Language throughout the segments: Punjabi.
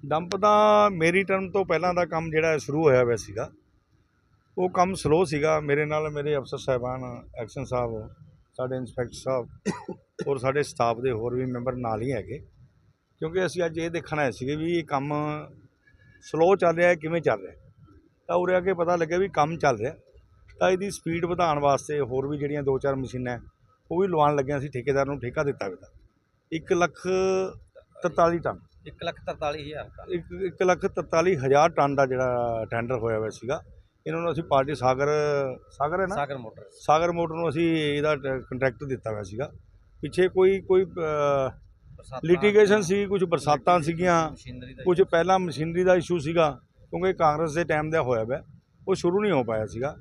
ਡੰਪ ਦਾ ਮੇਰੀ ਟਰਮ ਤੋਂ ਪਹਿਲਾਂ ਦਾ ਕੰਮ ਜਿਹੜਾ ਸ਼ੁਰੂ ਹੋਇਆ ਹੋਇਆ ਸੀਗਾ। ਉਹ ਕੰਮ ਸਲੋ ਸੀਗਾ। ਮੇਰੇ ਨਾਲ ਮੇਰੇ ਅਫਸਰ ਸਾਹਿਬਾਨ ਐਕਸ਼ਨ ਸਾਹਿਬ, ਸਾਡੇ ਇੰਸਪੈਕਟਰ ਸਾਹਿਬ ਔਰ ਸਾਡੇ ਸਟਾਫ ਦੇ ਹੋਰ ਵੀ ਮੈਂਬਰ ਨਾਲ ਹੀ ਹੈਗੇ। ਕਿਉਂਕਿ ਅਸੀਂ ਅੱਜ ਇਹ ਦੇਖਣ ਆਏ ਸੀਗੇ ਵੀ ਇਹ ਕੰਮ ਸਲੋ ਚੱਲ ਰਿਹਾ ਹੈ, ਕਿਵੇਂ ਚੱਲ ਰਿਹਾ ਤਾਂ ਉਰੇ ਆ ਕੇ ਪਤਾ ਲੱਗਿਆ ਵੀ ਕੰਮ ਚੱਲ ਰਿਹਾ ਤਾਂ ਇਹਦੀ ਸਪੀਡ ਵਧਾਉਣ ਵਾਸਤੇ ਹੋਰ ਵੀ ਜਿਹੜੀਆਂ ਦੋ ਚਾਰ ਮਸ਼ੀਨਾਂ ਉਹ ਵੀ ਲਵਾਉਣ ਲੱਗਿਆ ਸੀ। ਠੇਕੇਦਾਰ ਨੂੰ ਠੇਕਾ ਦਿੱਤਾ ਹੋਇਆ ਇੱਕ ਲੱਖ 43 ਟਨ। 1 ਲੱਖ 43000 ਦਾ ਇੱਕ ਇੱਕ ਲੱਖ 43 ਹਜ਼ਾਰ ਟਨ ਦਾ ਜਿਹੜਾ ਟੈਂਡਰ ਹੋਇਆ ਹੋਇਆ ਸੀਗਾ। ਇਹਨਾਂ ਨੂੰ ਅਸੀਂ ਪਾਰਟੀ ਸਾਗਰ ਸਾਗਰ ਹੈ ਨਾ? ਸਾਗਰ ਮੋਟਰ। ਸਾਗਰ ਮੋਟਰ ਨੂੰ ਅਸੀਂ ਇਹਦਾ ਕੰਟਰੈਕਟ ਦਿੱਤਾ ਹੋਇਆ ਸੀਗਾ। ਪਿੱਛੇ ਕੋਈ ਕੋਈ ਲਿਟੀਗੇਸ਼ਨ ਸੀ ਕੁਝ ਬਰਸਾਤਾਂ ਸੀਗੀਆਂ ਕੁਝ ਪਹਿਲਾਂ ਮਸ਼ੀਨਰੀ ਦਾ ਇਸ਼ੂ ਸੀਗਾ ਕਿਉਂਕਿ ਕਾਂਗਰਸ ਦੇ ਟਾਈਮ ਦਾ ਹੋਇਆ ਹੋਇਆ ਉਹ ਸ਼ੁਰੂ ਨਹੀਂ ਹੋ ਪਾਇਆ ਸੀਗਾ।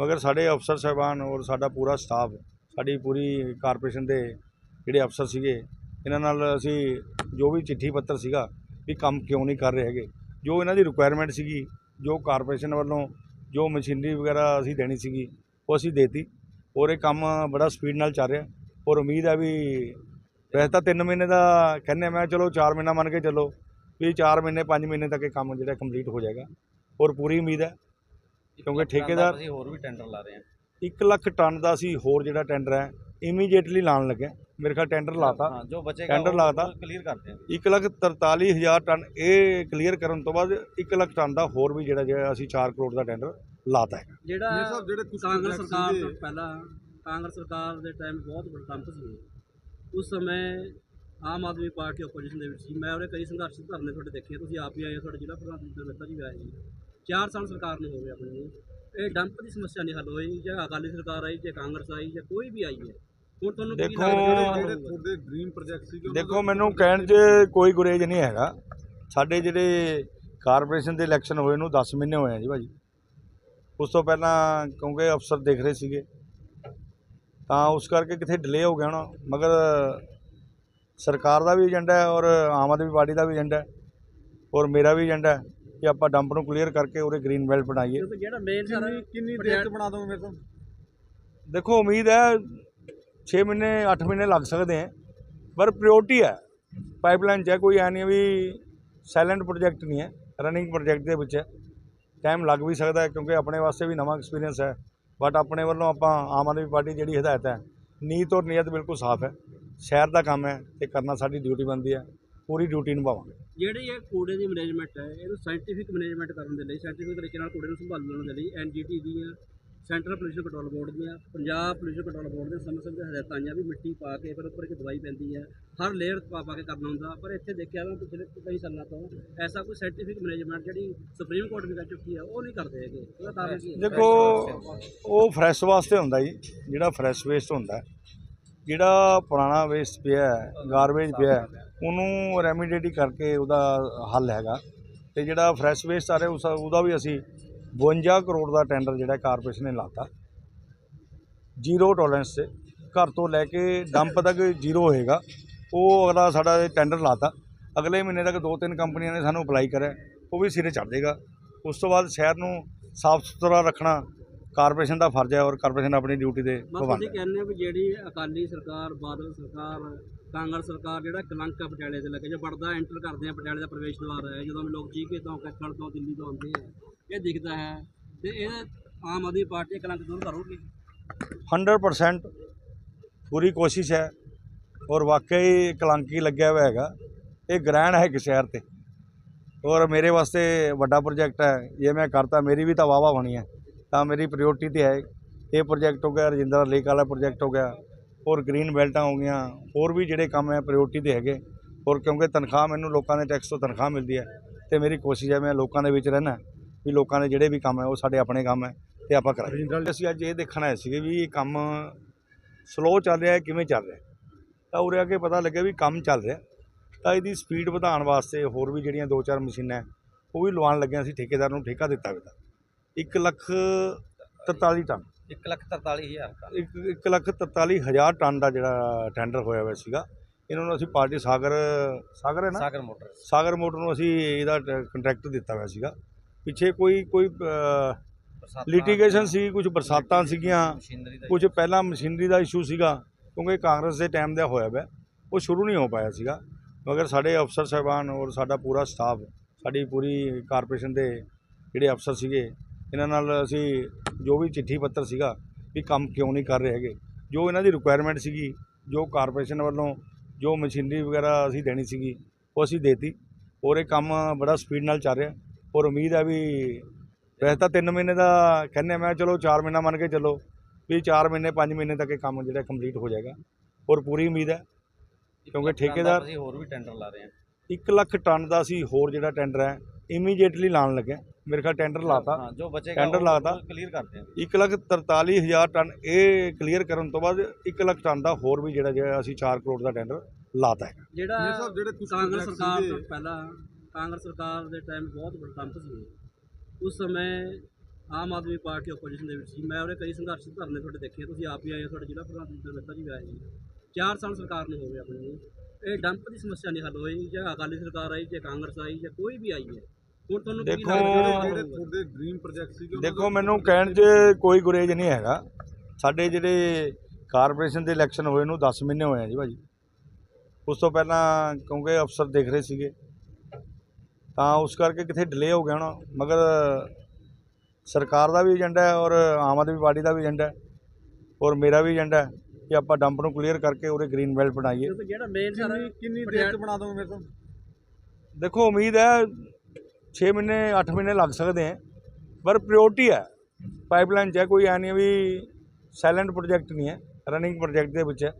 ਮਗਰ ਸਾਡੇ ਅਫਸਰ ਸਾਹਿਬਾਨ ਔਰ ਸਾਡਾ ਪੂਰਾ ਸਟਾਫ ਸਾਡੀ ਪੂਰੀ ਕਾਰਪੋਰੇਸ਼ਨ ਦੇ ਜਿਹੜੇ ਅਫਸਰ ਸੀਗੇ ਇਹਨਾਂ ਨਾਲ ਅਸੀਂ ਜੋ ਵੀ ਚਿੱਠੀ ਪੱਤਰ ਸੀਗਾ ਵੀ ਕੰਮ ਕਿਉਂ ਨਹੀਂ ਕਰ ਰਹੇ ਹੈਗੇ ਜੋ ਇਹਨਾਂ ਦੀ ਰਿਕੁਆਇਰਮੈਂਟ ਸੀਗੀ ਜੋ ਕਾਰਪੋਰੇਸ਼ਨ ਵੱਲੋਂ ਜੋ ਮਸ਼ੀਨਰੀ ਵਗੈਰਾ ਅਸੀਂ ਦੇਣੀ ਸੀਗੀ ਉਹ ਅਸੀਂ ਦੇਤੀ ਔਰ ਇਹ ਕੰਮ ਬੜਾ ਸਪੀਡ ਨਾਲ ਚੱਲ ਰਿਹਾ ਔਰ ਉਮੀਦ ਹੈ ਵੀ ਵੈਸੇ ਤਾਂ 3 ਮਹੀਨੇ ਦਾ ਕਹਿੰਦੇ ਮੈਂ ਚਲੋ 4 ਮਹੀਨਾ ਮੰਨ ਕੇ ਚੱਲੋ ਵੀ 4 ਮਹੀਨੇ 5 ਮਹੀਨੇ ਤੱਕ ਇਹ ਕੰਮ ਜਿਹੜਾ ਕੰਪਲੀਟ ਹੋ ਜਾਏਗਾ ਔਰ ਪੂਰੀ ਉਮੀਦ ਹੈ ਕਿਉਂਕਿ ਠੇਕੇਦਾਰ- ਅਸੀਂ ਹੋਰ ਵੀ ਟੈਂਡਰ ਲਾ ਰਹੇ ਹਾਂ 1 ਲੱਖ ਟਨ ਦਾ ਸੀ ਹੋਰ ਜਿਹੜਾ ਟੈਂਡਰ ਹੈ ਇਮੀਡੀਏਟਲੀ ਲਾਣ ਲੱਗੇ। ਮੇਰੇ ਖਿਆਲ ਟੈਂਡਰ ਲਾਤਾ। ਹਾਂ ਜੋ ਬਚੇਗਾ ਟੈਂਡਰ ਲਾਤਾ। ਕਲੀਅਰ ਕਰਦੇ ਹਾਂ 1 ਲੱਖ 43 ਹਜ਼ਾਰ ਟਨ ਇਹ ਕਲੀਅਰ ਕਰਨ ਤੋਂ ਬਾਅਦ 1 ਲੱਖ ਟਨ ਦਾ ਹੋਰ ਵੀ ਜਿਹੜਾ ਜਿਹੜਾ ਅਸੀਂ 4 ਕਰੋੜ ਦਾ ਟੈਂਡਰ ਲਾਤਾ ਹੈ ਜਿਹੜਾ ਕਾਂਗਰਸ ਸਰਕਾਰ ਤੋਂ ਪਹਿਲਾਂ ਕਾਂਗਰਸ ਸਰਕਾਰ ਦੇ ਟਾਈਮ ਬਹੁਤ ਵੱਡਾ ਕੰਪ ਸੀ। ਉਸ ਸਮੇਂ ਆਮ ਆਦਮੀ ਪਾਰਟੀ ਆਪੋਜੀਸ਼ਨ ਦੇ ਵਿੱਚ ਸੀ। ਮੈਂ ਉਹਦੇ ਕਈ ਸੰਘਰਸ਼ ਧਰਨੇ ਤੁਹਾਡੇ ਦੇਖੇ ਤੁਸੀਂ ਆਪ ਹੀ ਆਏ ਹੋ ਤੁਹਾਡੇ ਜ਼ਿਲ੍ਹਾ ਪ੍ਰਧਾਨ ਦੂਜਾ ਮਹਿਤਾ ਜੀ ਵੀ ਆਏ ਸੀ। ਚਾਰ ਸਾਲ ਸਰਕਾਰ ਨੂੰ ਹੋ ਗਏ ਆਪਣੀ। ਨੂੰ ਇਹ ਡੰਪ ਦੀ ਸਮੱਸਿਆ ਨਹੀਂ ਹੱਲ ਹੋਈ ਜਾਂ ਅਕਾਲੀ ਸਰਕਾਰ ਆਈ ਜਾਂ ਕਾਂਗਰਸ ਆਈ ਜਾਂ ਕੋਈ ਵੀ ਆਈ ਹੈ ਹੁਣ ਤੁਹਾਨੂੰ ਕੀ ਦੇਖੋ- ਲੱਗਦਾ ਜਿਹੜੇ? ਤੁਹਾਡੇ ਡ੍ਰੀਮ ਪ੍ਰੋਜੈਕਟ ਸੀਗੇ ਉਹਨਾਂ ਦੇਖੋ ਦਾ- ਮੈਨੂੰ ਕਹਿਣ 'ਚ ਕੋਈ ਗੁਰੇਜ ਨਹੀਂ ਹੈਗਾ। ਸਾਡੇ ਜਿਹੜੇ ਕਾਰਪੋਰੇਸ਼ਨ ਦੇ ਇਲੈਕਸ਼ਨ ਹੋਏ ਨੂੰ 10 ਮਹੀਨੇ ਹੋਏ ਆ ਜੀ ਭਾਜੀ। ਉਸ ਤੋਂ ਪਹਿਲਾਂ ਕਿਉਂਕਿ ਅਫਸਰ ਦੇਖ ਰਹੇ ਸੀਗੇ ਤਾਂ ਉਸ ਕਰਕੇ ਕਿਥੇ ਡਿਲੇ ਹੋ ਗਿਆ ਹੋਣਾ। ਮਗਰ ਸਰਕਾਰ ਦਾ ਵੀ ਏਜੰਡਾ ਹੈ ਔਰ ਆਮ ਆਦਮੀ ਪਾਰਟੀ ਦਾ ਵੀ ਏਜੰਡਾ ਹੈ। ਔਰ ਮੇਰਾ ਵੀ ਏਜੰਡਾ ਹੈ ਕਿ ਆਪਾਂ ਡੰਪ ਨੂੰ ਕਲੀਅਰ ਕਰਕੇ ਉਹਦੇ ਗ੍ਰੀਨ ਬੈਲਟ ਬਣਾਈਏ। ਕਿਉਂਕਿ ਜਿਹੜਾ ਮੇਨ ਸਾਰਾ ਕਿੰਨੀ ਕਿੰਨੀ ਦੇਰ ਚ ਬਣਾ ਦੋਗੇ ਮੇਰੇ ਤੋਂ ਦੇਖੋ ਉਮੀਦ ਹੈ 6 ਮਹੀਨੇ 8 ਮਹੀਨੇ ਲੱਗ ਸਕਦੇ ਹੈ, ਪਰ ਪ੍ਰਾਇੋਰਟੀ ਹੈ। ਪਾਈਪਲਾਈਨ 'ਚ ਹੈ, ਕੋਈ ਐ ਨਹੀਂ ਵੀ ਸਾਇਲੈਂਟ ਪ੍ਰੋਜੈਕਟ ਨਹੀਂ ਹੈ ਰਨਿੰਗ ਪ੍ਰੋਜੈਕਟ ਦੇ ਵਿੱਚ ਟਾਈਮ ਲੱਗ ਵੀ ਸਕਦਾ ਹੈ, ਕਿਉਂਕਿ ਆਪਣੇ ਵਾਸਤੇ ਵੀ ਨਵਾਂ ਐਕਸਪੀਰੀਅੰਸ ਹੈ। ਬਟ ਆਪਣੇ ਵੱਲੋਂ ਆਪਾਂ ਆਮ ਆਦਮੀ ਪਾਰਟੀ ਜਿਹੜੀ ਹਦਾਇਤ ਹੈ ਨੀਤ ਔਰ ਨੀਅਤ ਬਿਲਕੁਲ ਸਾਫ਼ ਹੈ। ਸ਼ਹਿਰ ਦਾ ਕੰਮ ਹੈ ਤੇ ਕਰਨਾ ਸਾਡੀ ਡਿਊਟੀ ਬਣਦੀ ਹੈ, ਪੂਰੀ ਡਿਊਟੀ ਨਿਭਾਵਾਂਗੇ। ਜਿਹੜੀ ਇਹ ਕੂੜੇ ਦੀ ਮੈਨੇਜਮੈਂਟ ਹੈ, ਇਹਨੂੰ ਸਾਇੰਟੀਫਿਕ ਮੈਨੇਜਮੈਂਟ ਕਰਨ ਦੇ ਲਈ ਸਾਇੰਟੀਫਿਕ ਤਰੀਕੇ ਨਾਲ ਕੂੜੇ ਨੂੰ ਸੰਭਾਲਣ ਦੇ ਲਈ ਐਨਜੀਟੀ ਦੀਆਂ ਸੈਂਟਰਲ ਪੋਲਿਊਸ਼ਨ ਕੰਟਰੋਲ ਬੋਰਡ ਦੀਆਂ, ਪੰਜਾਬ ਪੋਲਿਊਸ਼ਨ ਕੰਟਰੋਲ ਬੋਰਡ ਦੇ ਸਮੇਂ ਸਮੇਂ ਤੇ ਹਦਾਇਤਾਂ ਆਈਆਂ ਵੀ ਮਿੱਟੀ ਪਾ ਕੇ ਫਿਰ ਉੱਪਰ ਇੱਕ ਦਵਾਈ ਪੈਂਦੀ ਹੈ। ਹਰ ਲੇਅਰ ਪਾ ਪਾ ਕੇ ਕਰਨਾ ਹੁੰਦਾ, ਪਰ ਇੱਥੇ ਦੇਖਿਆ ਮੈਂ ਪਿਛਲੇ ਕਈ ਸਾਲਾਂ ਤੋਂ ਐਸਾ ਕੋਈ ਸਾਇੰਟੀਫਿਕ ਮੈਨੇਜਮੈਂਟ ਜਿਹੜੀ ਸੁਪਰੀਮ ਕੋਰਟ ਵੀ ਕਰ ਚੁੱਕੀ ਹੈ, ਉਹ ਨਹੀਂ ਕਰਦੇ ਹੈਗੇ। ਉਹਦਾ ਕਾਰਨ ਕੀ ਹੈ? ਦੇਖੋ, ਉਹ ਫਰੈਸ਼ ਵਾਸਤੇ ਹੁੰਦਾ ਜੀ, ਜਿਹੜਾ ਫਰੈਸ਼ ਵੇਸਟ ਹੁੰਦਾ, ਜਿਹੜਾ ਪੁਰਾਣਾ ਵੇਸਟ ਪਿਆ ਹੈ ਗਾਰਬੇਜ ਪਿਆ ਉਹਨੂੰ ਰੈਮੀਡੀਏਟ ਕਰਕੇ ਉਹਦਾ ਹੱਲ ਹੈਗਾ। ਤੇ ਜਿਹੜਾ ਫਰੈਸ਼ ਵੇਸਟ ਆ ਰਿਹਾ, ਉਸ ਉਹਦਾ ਵੀ ਅਸੀਂ 52 ਕਰੋੜ ਦਾ ਟੈਂਡਰ ਜਿਹੜਾ ਕਾਰਪੋਰੇਸ਼ਨ ਨੇ ਲਾਤਾ। ਜ਼ੀਰੋ ਟੋਲਰੈਂਸ ਤੇ ਘਰ ਤੋਂ ਲੈ ਕੇ ਡੰਪ ਤੱਕ ਜ਼ੀਰੋ ਹੋਏਗਾ। ਉਹ ਅਗਲਾ ਸਾਡਾ ਟੈਂਡਰ ਲਾਤਾ। ਅਗਲੇ ਮਹੀਨੇ ਤੱਕ ਦੋ ਤਿੰਨ ਕੰਪਨੀਆਂ ਨੇ ਸਾਨੂੰ ਅਪਲਾਈ ਕਰਿਆ। ਉਹ ਵੀ ਸਿਰੇ ਚੜ੍ਹ ਜਾਏਗਾ। ਉਸ ਤੋਂ ਬਾਅਦ ਸ਼ਹਿਰ ਨੂੰ ਸਾਫ਼ ਸੁਥਰਾ ਰੱਖਣਾ ਕਾਰਪੋਰੇਸ਼ਨ ਦਾ ਫਰਜ਼ ਹੈ ਔਰ ਕਾਰਪੋਰੇਸ਼ਨ ਆਪਣੀ ਡਿਊਟੀ ਦੇ ਪਾਬੰਦ ਹੈ। ਕਹਿੰਦੇ ਵੀ ਜਿਹੜੀ ਅਕਾਲੀ ਸਰਕਾਰ ਬਾਦਲ ਸਰਕਾਰ ਕਾਂਗਰਸ ਸਰਕਾਰ ਜਿਹੜਾ ਕਲੰਕ ਆ ਪਟਿਆਲੇ ਤੇ ਲੱਗੇ ਜੋ ਵੜਦਾ ਐਂਟਰ ਕਰਦੇ ਆ ਪਟਿਆਲੇ ਦਾ ਪ੍ਰਵੇਸ਼ ਦੁਆਰ ਹੈ। ਜਦੋਂ ਵੀ ਲੋਕ ਚੀਕੇ ਤੋਂ ਕੱਖਣ ਤੋਂ ਦਿੱਲੀ ਤੋਂ ਆਉਂਦੇ ਆ। ਇਹ ਦਿਖਦਾ ਹੈ ਤੇ ਇਹ ਆਮ ਆਦਮੀ ਪਾਰਟੀ ਕਲੰਕ ਦੂਰ ਕਰੂਗੀ। 100% ਪੂਰੀ ਕੋਸ਼ਿਸ਼ ਹੈ ਔਰ ਵਾਕਈ ਕਲੰਕੀ ਲੱਗਿਆ ਹੋਇਆ ਹੈਗਾ। ਇਹ ਗ੍ਰੈਂਡ ਹੈ ਇੱਕ ਸ਼ਹਿਰ ਤੇ। ਔਰ ਮੇਰੇ ਵਾਸਤੇ ਵੱਡਾ ਪ੍ਰੋਜੈਕਟ ਹੈ। ਇਹ ਮੈਂ ਕਰਤਾ, ਮੇਰੀ ਵੀ ਤਾਂ ਵਾਵਾ ਬਣੀ ਹੈ। ਤਾਂ ਮੇਰੀ ਪ੍ਰਾਇੋਰਟੀ ਤੇ ਹੈ। ਇਹ ਪ੍ਰੋਜੈਕਟ ਹੋ ਗਿਆ, ਰਜਿੰਦਰਾ ਲੇਕ ਵਾਲਾ ਪ੍ਰੋਜੈਕਟ ਹੋ ਗਿਆ। ਔਰ ਗ੍ਰੀਨ ਬੈਲਟਾਂ ਹੋ ਗਈਆਂ। ਹੋਰ ਵੀ ਜਿਹੜੇ ਕੰਮ ਹੈ ਪ੍ਰਾਇੋਰਟੀ ਤੇ ਹੈਗੇ। ਔਰ ਕਿਉਂਕਿ ਤਨਖਾਹ ਮੈਨੂੰ ਲੋਕਾਂ ਦੇ ਟੈਕਸ ਤੋਂ ਤਨਖਾਹ ਮਿਲਦੀ ਹੈ। ਤੇ ਮੇਰੀ ਕੋਸ਼ਿਸ਼ ਹੈ, ਮੈਂ ਲੋਕਾਂ ਦੇ ਵਿੱਚ ਰਹਿਣਾ। ਵੀ ਲੋਕਾਂ ਦੇ ਜਿਹੜੇ ਵੀ ਕੰਮ ਹੈ ਉਹ ਸਾਡੇ ਆਪਣੇ ਕੰਮ ਹੈ ਤੇ ਆਪਾਂ ਕਰਾਂਗੇ। ਅਸੀਂ ਅੱਜ ਇਹ ਦੇਖਣ ਆਏ ਸੀਗੇ ਵੀ ਇਹ ਕੰਮ ਸਲੋ ਚੱਲ ਰਿਹਾ ਹੈ ਕਿਵੇਂ ਚੱਲ ਰਿਹਾ। ਤਾਂ ਉਰੇ ਆ ਕੇ ਪਤਾ ਲੱਗਿਆ ਵੀ ਕੰਮ ਚੱਲ ਰਿਹਾ ਤਾਂ ਇਹਦੀ ਸਪੀਡ ਵਧਾਉਣ ਵਾਸਤੇ ਹੋਰ ਵੀ ਜਿਹੜੀਆਂ ਦੋ ਚਾਰ ਮਸ਼ੀਨਾਂ ਉਹ ਵੀ ਲਵਾਉਣ ਲੱਗਿਆ ਸੀ ਠੇਕੇਦਾਰ ਨੂੰ ਠੇਕਾ ਦਿੱਤਾ ਹੋਇਆ 1 ਲੱਖ 43 ਟਨ। 1 ਲੱਖ 43000 ਦਾ ਇੱਕ ਇੱਕ ਲੱਖ 43 ਹਜ਼ਾਰ ਟਨ ਦਾ ਜਿਹੜਾ ਟੈਂਡਰ ਹੋਇਆ ਹੋਇਆ ਸੀਗਾ। ਇਹਨਾਂ ਨੂੰ ਅਸੀਂ ਪਾਰਟੀ ਸਾਗਰ ਸਾਗਰ ਹੈ ਨਾ? ਸਾਗਰ ਮੋਟਰ। ਸਾਗਰ ਮੋਟਰ ਨੂੰ ਅਸੀਂ ਇਹਦਾ ਕੰਟਰੈਕਟ ਦਿੱਤਾ ਹੋਇਆ ਸੀਗਾ। ਪਿੱਛੇ ਕੋਈ ਕੋਈ ਲਿਟੀਗੇਸ਼ਨ ਸੀ ਕੁਝ ਬਰਸਾਤਾਂ ਸੀਗੀਆਂ ਕੁਝ ਪਹਿਲਾਂ ਮਸ਼ੀਨਰੀ ਦਾ ਇਸ਼ੂ ਸੀਗਾ ਕਿਉਂਕਿ ਕਾਂਗਰਸ ਦੇ ਟਾਈਮ ਦਾ ਹੋਇਆ ਹੋਇਆ ਉਹ ਸ਼ੁਰੂ ਨਹੀਂ ਹੋ ਪਾਇਆ ਸੀਗਾ। ਮਗਰ ਸਾਡੇ ਅਫਸਰ ਸਾਹਿਬਾਨ ਔਰ ਸਾਡਾ ਪੂਰਾ ਸਟਾਫ ਸਾਡੀ ਪੂਰੀ ਕਾਰਪੋਰੇਸ਼ਨ ਦੇ ਜਿਹੜੇ ਅਫਸਰ ਸੀਗੇ ਇਹਨਾਂ ਨਾਲ ਅਸੀਂ ਜੋ ਵੀ ਚਿੱਠੀ ਪੱਤਰ ਸੀਗਾ ਵੀ ਕੰਮ ਕਿਉਂ ਨਹੀਂ ਕਰ ਰਹੇ ਹੈਗੇ ਜੋ ਇਹਨਾਂ ਦੀ ਰਿਕੁਆਇਰਮੈਂਟ ਸੀਗੀ ਜੋ ਕਾਰਪੋਰੇਸ਼ਨ ਵੱਲੋਂ ਜੋ ਮਸ਼ੀਨਰੀ ਵਗੈਰਾ ਅਸੀਂ ਦੇਣੀ ਸੀਗੀ ਉਹ ਅਸੀਂ ਦੇਤੀ। ਔਰ ਇਹ ਕੰਮ ਬੜਾ ਸਪੀਡ ਨਾਲ ਚੱਲ ਰਿਹਾ। ਔਰ ਉਮੀਦ ਹੈ ਵੀ ਵੈਸੇ ਤਾਂ 3 ਮਹੀਨੇ ਦਾ ਕਹਿੰਦੇ ਮੈਂ ਚਲੋ 4 ਮਹੀਨਾ ਮੰਨ ਕੇ ਚੱਲੋ ਵੀ 4 ਮਹੀਨੇ 5 ਮਹੀਨੇ ਤੱਕ ਇਹ ਕੰਮ ਜਿਹੜਾ ਕੰਪਲੀਟ ਹੋ ਜਾਏਗਾ। ਔਰ ਪੂਰੀ ਉਮੀਦ ਹੈ ਕਿਉਂਕਿ ਠੇਕੇਦਾਰ- ਅਸੀਂ ਹੋਰ ਵੀ ਟੈਂਡਰ ਲਾ ਰਹੇ ਹਾਂ 1 ਲੱਖ ਟਨ ਦਾ ਅਸੀਂ ਹੋਰ ਜਿਹੜਾ ਟੈਂਡਰ ਹੈ ਇਮੀਡੀਏਟਲੀ ਲਾਣ ਲੱਗੇ ਮੇਰੇ ਖਿਆਲ ਟੈਂਡਰ ਲਾਤਾ। ਜੋ ਬਚੇਗਾ ਟੈਂਡਰ ਲਾਤਾ। ਕਲੀਅਰ ਕਰਦੇ ਹਾਂ। 1 ਲੱਖ 43 ਹਜ਼ਾਰ ਟਨ ਇਹ ਕਲੀਅਰ ਕਰਨ ਤੋਂ ਬਾਅਦ 1 ਲੱਖ ਟਨ ਦਾ ਹੋਰ ਵੀ ਜਿਹੜਾ ਜਿਹੜਾ ਅਸੀਂ 4 ਕਰੋੜ ਦਾ ਟੈਂਡਰ ਲਾਤਾ ਹੈ। ਜਿਹੜਾ ਜਿਹੜੇ ਕਾਂਗਰਸ ਸਰਕਾਰ ਤੋਂ ਪਹਿਲਾਂ ਕਾਂਗਰਸ ਸਰਕਾਰ ਦੇ ਟਾਈਮ ਬਹੁਤ ਬੜਾ ਕੰਪ ਸੀ। ਉਸ ਸਮੇਂ ਆਮ ਆਦਮੀ ਪਾਰਟੀ ਆਪੋਜੀਸ਼ਨ ਦੇ ਵਿੱਚ ਸੀ। ਮੈਂ ਉਹਦੇ ਕਈ ਸੰਘਰਸ਼ ਧਰਨੇ ਤੁਹਾਡੇ ਦੇਖੇ ਤੁਸੀਂ ਆਪ ਹੀ ਆਏ ਹੋ ਤੁਹਾਡੇ ਜ਼ਿਲ੍ਹਾ ਪ੍ਰਧਾਨ ਜੀ ਮਹਿਤਾ ਜੀ ਵੀ ਆਏ ਜੀ ਚਾਰ ਸਾਲ ਸਰਕਾਰ ਨੂੰ ਹੋ ਗਏ ਆਪਣੀ ਨੂੰ। ਇਹ ਡੰਪ ਦੀ ਸਮੱਸਿਆ ਨਹੀਂ ਹੱਲ ਹੋਈ ਜਾਂ ਅਕਾਲੀ ਸਰਕਾਰ ਆਈ ਜਾਂ ਕਾਂਗਰਸ ਆਈ ਜਾਂ ਕੋਈ ਵੀ ਆਈ ਹੈ। ਹੁਣ ਤੁਹਾਨੂੰ ਕੀ ਦੇਖੋ? ਤੁਹਾਡੇ ਡ੍ਰੀਮ ਪ੍ਰੋਜੈਕਟ ਸੀਗੇ ਉਹਨਾਂ ਦੇਖੋ ਦਾ ਮੈਨੂੰ ਕਹਿਣ 'ਚ ਕੋਈ ਗੁਰੇਜ ਨਹੀਂ ਹੈਗਾ। ਸਾਡੇ ਜਿਹੜੇ ਕਾਰਪੋਰੇਸ਼ਨ ਦੇ ਇਲੈਕਸ਼ਨ ਹੋਏ ਨੂੰ 10 ਮਹੀਨੇ ਹੋਏ ਆ ਜੀ ਭਾਜੀ। ਉਸ ਤੋਂ ਪਹਿਲਾਂ ਕਿਉਂਕਿ ਅਫਸਰ ਦੇਖ ਰਹੇ ਸੀਗੇ। ਤਾਂ ਉਸ ਕਰਕੇ ਕਿਥੇ ਡਿਲੇ ਹੋ ਗਿਆ ਹੋਣਾ। ਮਗਰ ਸਰਕਾਰ ਦਾ ਵੀ ਏਜੰਡਾ ਹੈ ਔਰ ਆਮ ਆਦਮੀ ਪਾਰਟੀ ਦਾ ਵੀ ਏਜੰਡਾ ਹੈ। ਔਰ ਮੇਰਾ ਵੀ ਏਜੰਡਾ ਹੈ ਕਿ ਆਪਾਂ ਡੰਪ ਨੂੰ ਕਲੀਅਰ ਕਰਕੇ ਉਹਦੇ ਗ੍ਰੀਨ ਬੈਲਟ ਬਣਾਈਏ। ਕਿਉਂਕਿ ਜਿਹੜਾ ਮੇਨ ਸਾਰਾ ਕਿੰਨੀ ਕਿੰਨੀ ਦੇਰ ਚ ਬਣਾ ਦੋਗੇ ਮੇਰੇ ਸਾਹਿਬ ਦੇਖੋ ਉਮੀਦ ਹੈ 6 ਮਹੀਨੇ 8 ਮਹੀਨੇ ਲੱਗ ਸਕਦੇ ਹੈ। ਪਰ ਪ੍ਰਾਇੋਰਟੀ ਹੈ। ਪਾਈਪਲਾਈਨ 'ਚ ਹੈ ਕੋਈ ਐ ਨਹੀਂ ਵੀ ਸਾਇਲੈਂਟ ਪ੍ਰੋਜੈਕਟ ਨਹੀਂ ਹੈ। ਰਨਿੰਗ ਪ੍ਰੋਜੈਕਟ ਦੇ ਵਿੱਚ ਹੈ।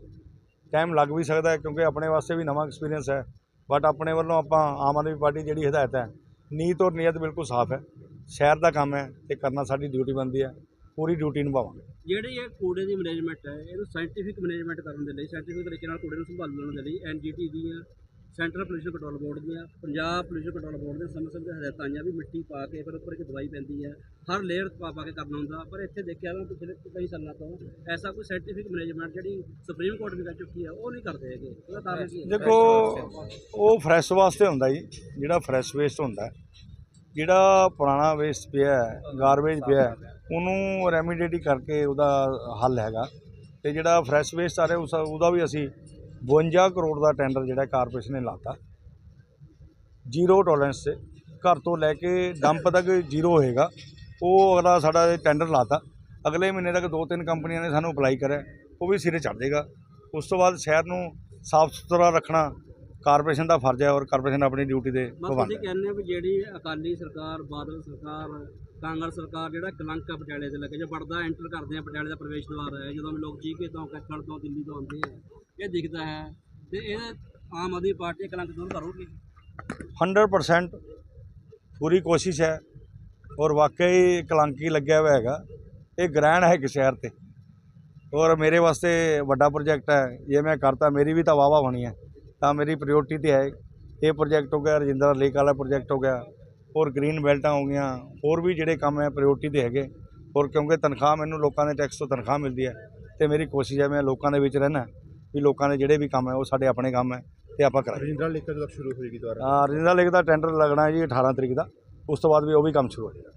ਟਾਈਮ ਲੱਗ ਵੀ ਸਕਦਾ ਹੈ ਕਿਉਂਕਿ ਆਪਣੇ ਵਾਸਤੇ ਵੀ ਨਵਾਂ ਐਕਸਪੀਰੀਅੰਸ ਹੈ। ਬਟ ਆਪਣੇ ਵੱਲੋਂ ਆਪਾਂ ਆਮ ਆਦਮੀ ਪਾਰਟੀ ਜਿਹੜੀ ਹਦਾਇਤ ਹੈ ਨੀਤ ਔਰ ਨੀਅਤ ਬਿਲਕੁਲ ਸਾਫ਼ ਹੈ। ਸ਼ਹਿਰ ਦਾ ਕੰਮ ਹੈ ਤੇ ਕਰਨਾ ਸਾਡੀ ਡਿਊਟੀ ਬਣਦੀ ਹੈ। ਪੂਰੀ ਡਿਊਟੀ ਨਿਭਾਵਾਂਗੇ। ਜਿਹੜੀ ਇਹ ਕੂੜੇ ਦੀ ਮੈਨੇਜਮੈਂਟ ਹੈ, ਇਹਨੂੰ ਸਾਇੰਟੀਫਿਕ ਮੈਨੇਜਮੈਂਟ ਕਰਨ ਦੇ ਲਈ ਸਾਇੰਟੀਫਿਕ ਤਰੀਕੇ ਨਾਲ ਕੂੜੇ ਨੂੰ ਸੰਭਾਲਣ ਦੇ ਲਈ ਐਨਜੀਟੀ ਦੀਆਂ ਸੈਂਟਰਲ ਪੋਲੂਸ਼ਨ ਕੰਟਰੋਲ ਬੋਰਡ ਦੀਆਂ, ਪੰਜਾਬ ਪੋਲੂਸ਼ਨ ਕੰਟਰੋਲ ਬੋਰਡ ਦੇ ਸਮੇਂ ਸਮੇਂ ਹਦਾਇਤਾਂ ਆਈਆਂ ਵੀ ਮਿੱਟੀ ਪਾ ਕੇ, ਫਿਰ ਉੱਪਰ ਇੱਕ ਦਵਾਈ ਪੈਂਦੀ ਹੈ। ਹਰ ਲੇਅਰ ਪਾ ਪਾ ਕੇ ਕਰਨਾ ਹੁੰਦਾ, ਪਰ ਇੱਥੇ ਦੇਖਿਆ ਮੈਂ ਪਿਛਲੇ ਕਈ ਸਾਲਾਂ ਤੋਂ ਐਸਾ ਕੋਈ ਸਾਇੰਟੀਫਿਕ ਮੈਨੇਜਮੈਂਟ ਜਿਹੜੀ ਸੁਪਰੀਮ ਕੋਰਟ ਵੀ ਕਰ ਚੁੱਕੀ ਹੈ, ਉਹ ਨਹੀਂ ਕਰਦੇ ਹੈਗੇ। ਉਹਦਾ ਕਾਰਨ ਕੀ ਦੇਖੋ, ਉਹ ਫਰੈਸ਼ ਵਾਸਤੇ ਹੁੰਦਾ ਜੀ, ਜਿਹੜਾ ਫਰੈਸ਼ ਵੇਸਟ ਹੁੰਦਾ ਜਿਹੜਾ ਪੁਰਾਣਾ ਵੇਸਟ ਪਿਆ ਗਾਰਬੇਜ ਪਿਆ ਉਹਨੂੰ ਰੈਮੀਡੀਏਟੀ ਕਰਕੇ ਉਹਦਾ ਹੱਲ ਹੈਗਾ। ਤੇ ਜਿਹੜਾ ਫਰੈਸ਼ ਵੇਸਟ ਆ ਰਿਹਾ, ਉਸ ਉਹਦਾ ਵੀ ਅਸੀਂ 52 ਕਰੋੜ ਦਾ ਟੈਂਡਰ ਜਿਹੜਾ ਕਾਰਪੋਰੇਸ਼ਨ ਨੇ ਲਾਤਾ। ਜ਼ੀਰੋ ਟੋਲਰੈਂਸ ਤੇ ਘਰ ਤੋਂ ਲੈ ਕੇ ਡੰਪ ਤੱਕ ਜ਼ੀਰੋ ਹੋਏਗਾ। ਉਹ ਅਗਲਾ ਸਾਡਾ ਟੈਂਡਰ ਲਾਤਾ। ਅਗਲੇ ਮਹੀਨੇ ਤੱਕ ਦੋ ਤਿੰਨ ਕੰਪਨੀਆਂ ਨੇ ਸਾਨੂੰ ਅਪਲਾਈ ਕਰਿਆ। ਉਹ ਵੀ ਸਿਰੇ ਚੜ ਜਾਏਗਾ। ਉਸ ਤੋਂ ਬਾਅਦ ਸ਼ਹਿਰ ਨੂੰ ਸਾਫ਼ ਸੁਥਰਾ ਰੱਖਣਾ ਕਾਰਪੋਰੇਸ਼ਨ ਦਾ ਫਰਜ਼ ਹੈ ਔਰ ਕਾਰਪੋਰੇਸ਼ਨ ਆਪਣੀ ਡਿਊਟੀ ਦੇ ਨਿਭਾਉਂਦਾ ਤੁਸੀਂ ਕਹਿੰਦੇ ਹੋ ਵੀ ਜਿਹੜੀ ਅਕਾਲੀ ਸਰਕਾਰ ਬਾਦਲ ਸਰਕਾਰ ਕਾਂਗਰਸ ਸਰਕਾਰ ਜਿਹੜਾ ਕਲੰਕ ਆ ਪਟਿਆਲੇ ਦੇ ਲੱਗੇ ਜੇ ਵੜਦਾ ਐਂਟਰ ਕਰਦੇ ਆ ਪਟਿਆਲੇ ਦਾ ਪ੍ਰਵੇਸ਼ ਦੁਆਰ ਹੈ। ਜਦੋਂ ਵੀ ਲੋਕ ਚੀਕੇ ਤੋਂ ਕੱਖੜ ਤੋਂ ਦਿੱਲੀ ਤੋਂ ਆਉਂਦੇ ਆ। ਇਹ ਦਿਖਦਾ ਹੈ ਤੇ ਇਹ ਆਮ ਆਦਮੀ ਪਾਰਟੀ ਕਲੰਕ ਦੂਰ ਕਰੂਗੀ। 100% ਪੂਰੀ ਕੋਸ਼ਿਸ਼ ਹੈ ਔਰ ਵਾਕਈ ਕਲੰਕੀ ਲੱਗਿਆ ਹੋਇਆ ਹੈਗਾ। ਇਹ ਗ੍ਰਹਿਣ ਹੈ ਕਿ ਸ਼ਹਿਰ ਤੇ। ਔਰ ਮੇਰੇ ਵਾਸਤੇ ਵੱਡਾ ਪ੍ਰੋਜੈਕਟ ਹੈ। ਜੇ ਮੈਂ ਕਰਤਾ, ਮੇਰੀ ਵੀ ਤਾਂ ਵਾਵਾ ਹੋਣੀ ਹੈ। ਤਾਂ ਮੇਰੀ ਪ੍ਰਾਇੋਰਟੀ ਤੇ ਹੈ। ਇਹ ਪ੍ਰੋਜੈਕਟ ਹੋ ਗਿਆ, ਰਜਿੰਦਰਾ ਲੇਕ ਵਾਲਾ ਪ੍ਰੋਜੈਕਟ ਹੋ ਗਿਆ। ਔਰ ਗ੍ਰੀਨ ਬੈਲਟਾਂ ਹੋ ਗਈਆਂ। ਹੋਰ ਵੀ ਜਿਹੜੇ ਕੰਮ ਹੈ ਪ੍ਰਾਇੋਰਟੀ ਤੇ ਹੈਗੇ। ਔਰ ਕਿਉਂਕਿ ਤਨਖਾਹ ਮੈਨੂੰ ਲੋਕਾਂ ਦੇ ਟੈਕਸ ਤੋਂ ਤਨਖਾਹ ਮਿਲਦੀ ਹੈ। ਤੇ ਮੇਰੀ ਕੋਸ਼ਿਸ਼ ਹੈ, ਮੈਂ ਲੋਕਾਂ ਦੇ ਵਿੱਚ ਰਹਿਣਾ। ਵੀ ਲੋਕਾਂ ਦੇ ਜਿਹੜੇ ਵੀ ਕੰਮ ਹੈ ਉਹ ਸਾਡੇ ਆਪਣੇ ਕੰਮ ਹੈ ਤੇ ਆਪਾਂ ਕਰਾਂਗੇ। ਰਜਿੰਦਰਾ ਲੇਕ ਕਦੋਂ ਸ਼ੁਰੂ ਹੋਏਗੀ ਦੁਬਾਰਾ? ਹਾਂ ਰਜਿੰਦਰਾ ਲੇਕ ਦਾ ਟੈਂਡਰ ਲੱਗਣਾ ਹੈ ਜੀ 18 ਤਰੀਕ ਦਾ ਉਸ ਤੋਂ ਬਾਅਦ ਵੀ ਉਹ ਵੀ ਕੰਮ ਸ਼ੁਰੂ ਹੋ ਜਾਏਗਾ।